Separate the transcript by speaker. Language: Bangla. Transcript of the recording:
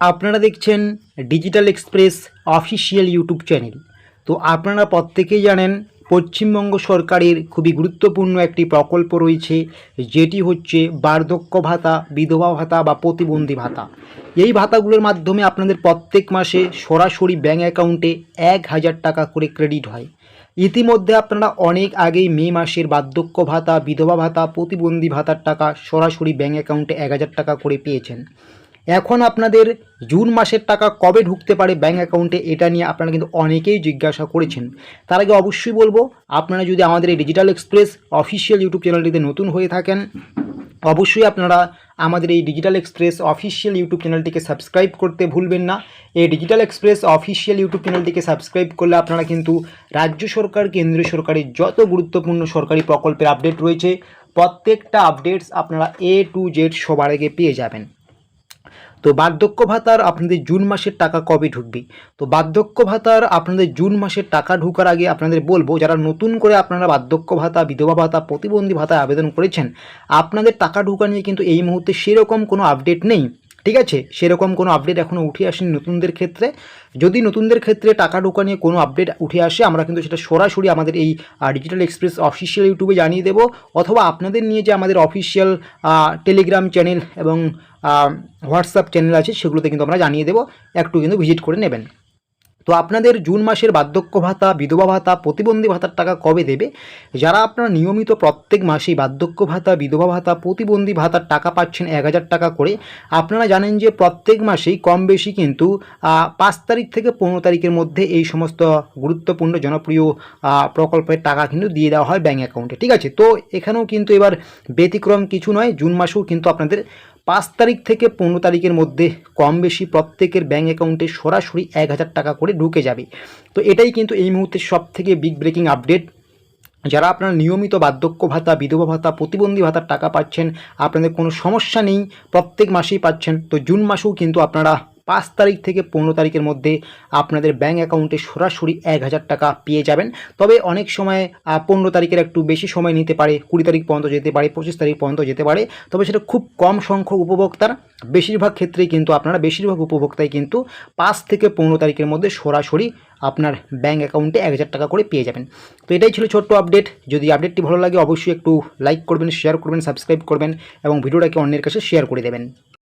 Speaker 1: আপনারা দেখছেন digital express official YouTube channel তো আপনারা প্রত্যেকেই জানেন, পশ্চিমবঙ্গ সরকারের খুবই গুরুত্বপূর্ণ একটি প্রকল্প রয়েছে, যেটি হচ্ছে বার্ধক্য ভাতা, বিধবা ভাতা বা প্রতিবন্ধী ভাতা। এই ভাতাগুলোর মাধ্যমে আপনাদের প্রত্যেক মাসে সরাসরি ব্যাঙ্ক অ্যাকাউন্টে এক হাজার টাকা করে ক্রেডিট হয়। ইতিমধ্যে আপনারা অনেক আগেই মে মাসের বার্ধক্য ভাতা, বিধবা ভাতা, প্রতিবন্ধী ভাতার টাকা সরাসরি ব্যাঙ্ক অ্যাকাউন্টে এক হাজার টাকা করে পেয়েছেন। এখন আপনাদের জুন মাসের টাকা কবে ঢুকতে পারে ব্যাঙ্ক অ্যাকাউন্টে, এটা নিয়ে আপনারা কিন্তু অনেকেই জিজ্ঞাসা করেছেন। তার আগে অবশ্যই বলব, আপনারা যদি আমাদের এই ডিজিটাল এক্সপ্রেস অফিসিয়াল ইউটিউব চ্যানেলটিতে নতুন হয়ে থাকেন, অবশ্যই আপনারা আমাদের এই ডিজিটাল এক্সপ্রেস অফিসিয়াল ইউটিউব চ্যানেলটিকে সাবস্ক্রাইব করতে ভুলবেন না। এই ডিজিটাল এক্সপ্রেস অফিসিয়াল ইউটিউব চ্যানেলটিকে সাবস্ক্রাইব করলে আপনারা কিন্তু রাজ্য সরকার, কেন্দ্রীয় সরকারের যত গুরুত্বপূর্ণ সরকারি প্রকল্পের আপডেট রয়েছে, প্রত্যেকটা আপডেটস আপনারা এ টু জেড সবার আগে পেয়ে যাবেন। তো বার্ধক্য ভাতার আপনাদের জুন মাসের টাকা কবে ঢুকবে? তো বার্ধক্য ভাতার আপনাদের জুন মাসের টাকা ঢুকার আগে আপনাদের বলব, যারা নতুন করে আপনারা বার্ধক্য ভাতা, বিধবা ভাতা, প্রতিবন্ধী ভাতায় আবেদন করেছেন, আপনাদের টাকা ঢুকা নিয়ে কিন্তু এই মুহূর্তে সেরকম কোনো আপডেট নেই। ঠিক আছে? সেরকম কোনো আপডেট এখনও উঠে আসেনি নতুনদের ক্ষেত্রে। যদি নতুনদের ক্ষেত্রে টাকা ঢোকা নিয়ে কোনো আপডেট উঠে আসে, আমরা কিন্তু সেটা সরাসরি আমাদের এই ডিজিটাল এক্সপ্রেস অফিসিয়াল ইউটিউবে জানিয়ে দেব। অথবা আপনাদের নিয়ে যে আমাদের অফিসিয়াল টেলিগ্রাম চ্যানেল এবং হোয়াটসঅ্যাপ চ্যানেল আছে, সেগুলোতে কিন্তু আমরা জানিয়ে দেবো। একটু কিন্তু ভিজিট করে নেবেন। তো আপনাদের জুন মাসের বার্ধক্য ভাতা, বিধবা ভাতা, প্রতিবন্ধী ভাতার টাকা কবে দেবে? যারা আপনারা নিয়মিত প্রত্যেক মাসেই বার্ধক্য ভাতা, বিধবা ভাতা, প্রতিবন্ধী ভাতার টাকা পাচ্ছেন এক হাজার টাকা করে, আপনারা জানেন যে প্রত্যেক মাসেই কম বেশি কিন্তু পাঁচ তারিখ থেকে পনেরো তারিখের মধ্যে এই সমস্ত গুরুত্বপূর্ণ জনপ্রিয় প্রকল্পের টাকা কিন্তু দিয়ে দেওয়া হয় ব্যাঙ্ক অ্যাকাউন্টে। ঠিক আছে? তো এখানেও কিন্তু এবার ব্যতিক্রম কিছু নয়, জুন মাসেও কিন্তু আপনাদের পাঁচ তারিখ থেকে পনেরো তারিখের মধ্যে কম বেশি প্রত্যেকের ব্যাঙ্ক অ্যাকাউন্টে সরাসরি এক হাজার টাকা করে ঢুকে যাবে। তো এটাই কিন্তু এই মুহূর্তে সব থেকে বিগ ব্রেকিং আপডেট যারা আপনারা নিয়মিত বার্ধক্য ভাতা, বিধবা ভাতা, প্রতিবন্ধী ভাতার টাকা পাচ্ছেন, আপনাদের কোনো সমস্যা নেই, প্রত্যেক মাসেই পাচ্ছেন। তো জুন মাসেও কিন্তু আপনারা পাঁচ তারিখ থেকে পনেরো তারিখের মধ্যে আপনাদের ব্যাঙ্ক অ্যাকাউন্টে সরাসরি এক হাজার টাকা পেয়ে যাবেন। তবে অনেক সময় পনেরো তারিখের একটু বেশি সময় নিতে পারে, কুড়ি তারিখ পর্যন্ত যেতে পারে, পঁচিশ তারিখ পর্যন্ত যেতে পারে। তবে সেটা খুব কম সংখ্যক উপভোক্তার, বেশিরভাগ ক্ষেত্রেই কিন্তু আপনারা, বেশিরভাগ উপভোক্তাই কিন্তু পাঁচ থেকে পনেরো তারিখের মধ্যে সরাসরি আপনার ব্যাঙ্ক অ্যাকাউন্টে এক হাজার টাকা করে পেয়ে যাবেন। তো এটাই ছিল ছোট্ট আপডেট যদি আপডেটটি ভালো লাগে, অবশ্যই একটু লাইক করবেন শেয়ার করবেন সাবস্ক্রাইব করবেন এবং ভিডিওটাকে অন্যের কাছে শেয়ার করে দেবেন।